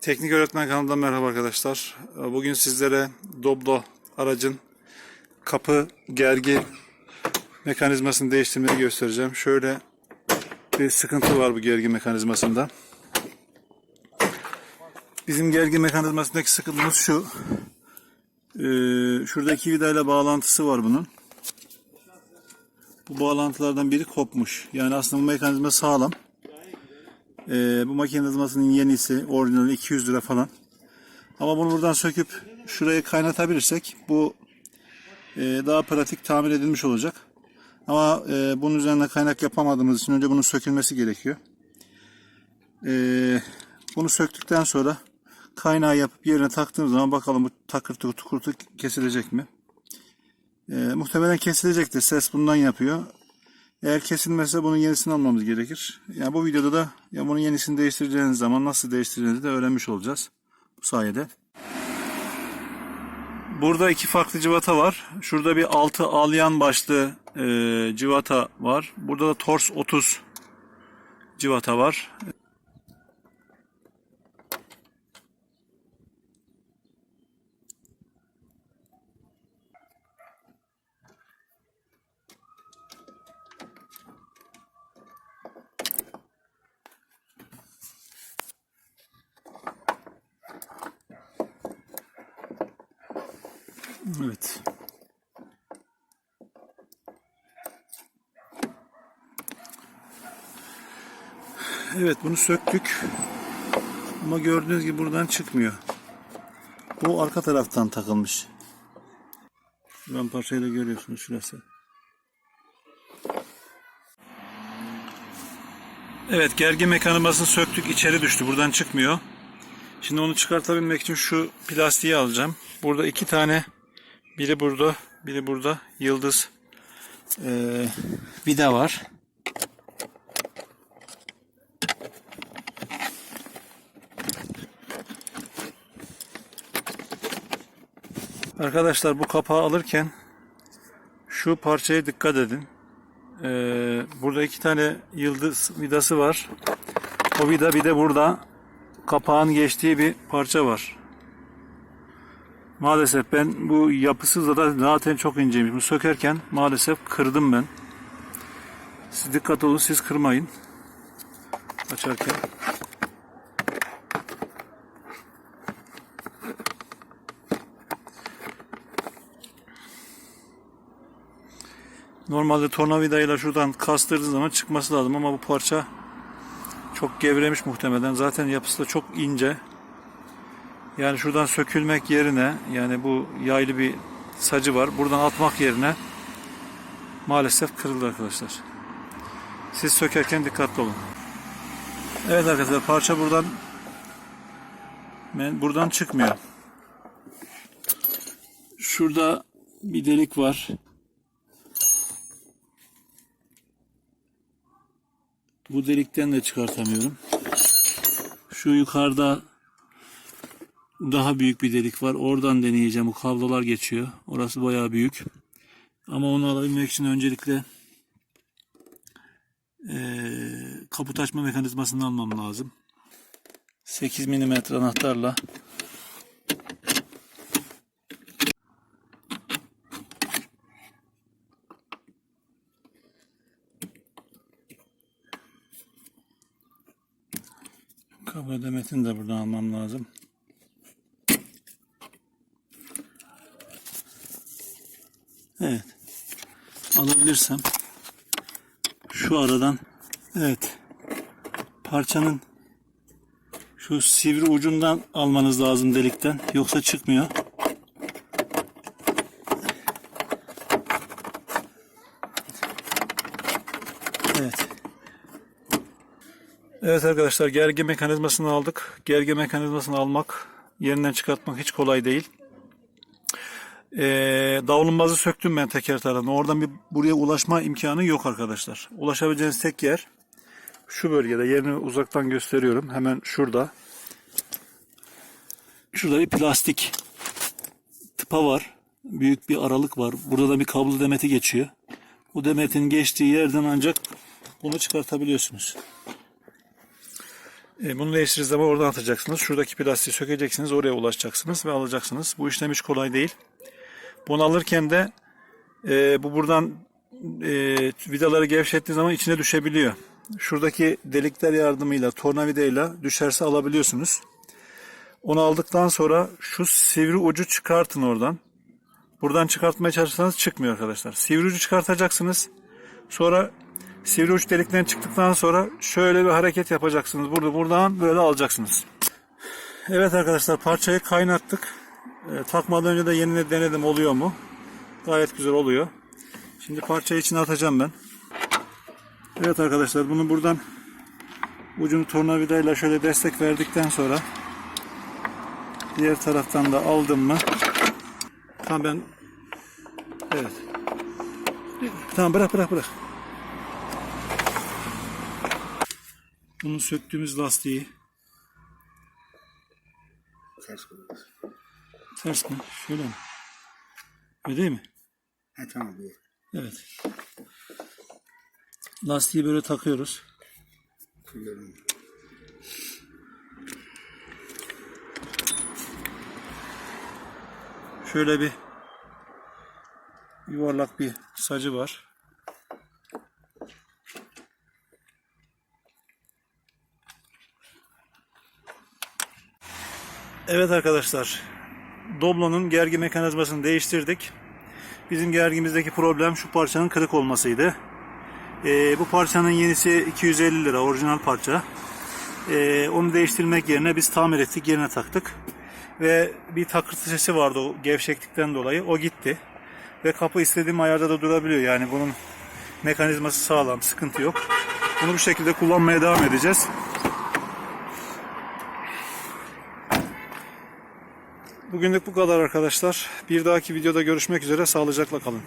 Teknik Öğretmen kanalından merhaba arkadaşlar. Bugün sizlere Doblo aracın kapı gergi mekanizmasını değiştirmeyi göstereceğim. Şöyle bir sıkıntı var bu gergi mekanizmasında. Bizim gergi mekanizmasındaki sıkıntımız şu. Ee, şurada iki vidayla bağlantısı var bunun. Bu bağlantılardan biri kopmuş. Yani aslında bu mekanizma sağlam. Ee, bu mekanizmasının yenisi orijinali 200 lira falan. Ama bunu buradan söküp şurayı kaynatabilirsek bu e, daha pratik tamir edilmiş olacak. Ama e, bunun üzerine kaynak yapamadığımız için önce bunun sökülmesi gerekiyor. E, bunu söktükten sonra kaynağı yapıp yerine taktığımız zaman bakalım bu takırtı tukurtu kesilecek mi? E, muhtemelen kesilecektir. Ses bundan yapıyor. Eğer kesilmezse bunun yenisini almamız gerekir. Yani bu videoda da ya bunun yenisini değiştireceğiniz zaman nasıl değiştireceğinizi de öğrenmiş olacağız bu sayede. Burada iki farklı civata var. Şurada bir altı alyan başlı e, civata var. Burada da tors 30 civata var. Evet. Evet bunu söktük. Ama gördüğünüz gibi buradan çıkmıyor. Bu arka taraftan takılmış. Şuradan parçayı da görüyorsunuz şurası. Evet gergi mekanizmasını söktük içeri düştü. Buradan çıkmıyor. Şimdi onu çıkartabilmek için şu plastiği alacağım. Burada iki tane biri burada, biri burada yıldız eee, vida var. Arkadaşlar bu kapağı alırken şu parçaya dikkat edin. Eee, burada iki tane yıldız vidası var. O vida bir de burada kapağın geçtiği bir parça var. Maalesef ben bu yapısı da zaten çok inceymiş. Bunu sökerken maalesef kırdım ben. Siz dikkat olun siz kırmayın. Açarken. Normalde tornavidayla şuradan kastırdığın zaman çıkması lazım ama bu parça çok gevremiş muhtemelen. Zaten yapısı da çok ince. Yani şuradan sökülmek yerine yani bu yaylı bir sacı var. Buradan atmak yerine maalesef kırıldı arkadaşlar. Siz sökerken dikkatli olun. Evet arkadaşlar parça buradan buradan çıkmıyor. Şurada bir delik var. Bu delikten de çıkartamıyorum. Şu yukarıda daha büyük bir delik var. Oradan deneyeceğim. Bu kablolar geçiyor. Orası bayağı büyük. Ama onu alabilmek için öncelikle eee kaput açma mekanizmasını almam lazım. 8 mm anahtarla kablo demetini de buradan almam lazım. Evet. Alabilirsem şu aradan evet parçanın şu sivri ucundan almanız lazım delikten. Yoksa çıkmıyor. Evet. Evet arkadaşlar gergi mekanizmasını aldık. Gergi mekanizmasını almak, yerinden çıkartmak hiç kolay değil. Ee, davlumbazı söktüm ben teker tarafına. Oradan bir buraya ulaşma imkanı yok arkadaşlar. Ulaşabileceğiniz tek yer şu bölgede. Yerini uzaktan gösteriyorum. Hemen şurada. Şurada bir plastik tıpa var. Büyük bir aralık var. Burada da bir kablo demeti geçiyor. Bu demetin geçtiği yerden ancak bunu çıkartabiliyorsunuz. E, bunu değiştirdiğiniz zaman oradan atacaksınız. Şuradaki plastiği sökeceksiniz. Oraya ulaşacaksınız ve alacaksınız. Bu işlem hiç kolay değil. Bunu alırken de e, bu buradan e, vidaları gevşettiğiniz zaman içine düşebiliyor. Şuradaki delikler yardımıyla tornavidayla düşerse alabiliyorsunuz. Onu aldıktan sonra şu sivri ucu çıkartın oradan. Buradan çıkartmaya çalışırsanız çıkmıyor arkadaşlar. Sivri ucu çıkartacaksınız. Sonra sivri uç delikten çıktıktan sonra şöyle bir hareket yapacaksınız. Burada buradan böyle alacaksınız. Evet arkadaşlar parçayı kaynattık. E, takmadan önce de yenine denedim oluyor mu? Gayet güzel oluyor. Şimdi parçayı içine atacağım ben. Evet arkadaşlar bunu buradan ucunu tornavidayla şöyle destek verdikten sonra diğer taraftan da aldım mı tamam ben evet tamam bırak bırak bırak bunu söktüğümüz lastiği Ters koyuyoruz. Ters mi şöyle mi öyle değil mi Ha tamam bu. evet lastiği böyle takıyoruz Kırıyorum. Şöyle bir yuvarlak bir sacı var. Evet arkadaşlar. Doblo'nun gergi mekanizmasını değiştirdik. Bizim gergimizdeki problem şu parçanın kırık olmasıydı. Ee, bu parçanın yenisi 250 lira orijinal parça. Ee, onu değiştirmek yerine biz tamir ettik yerine taktık. Ve bir takırtı sesi vardı o gevşeklikten dolayı. O gitti. Ve kapı istediğim ayarda da durabiliyor. Yani bunun mekanizması sağlam, sıkıntı yok. Bunu bu şekilde kullanmaya devam edeceğiz. Bugünlük bu kadar arkadaşlar. Bir dahaki videoda görüşmek üzere. Sağlıcakla kalın.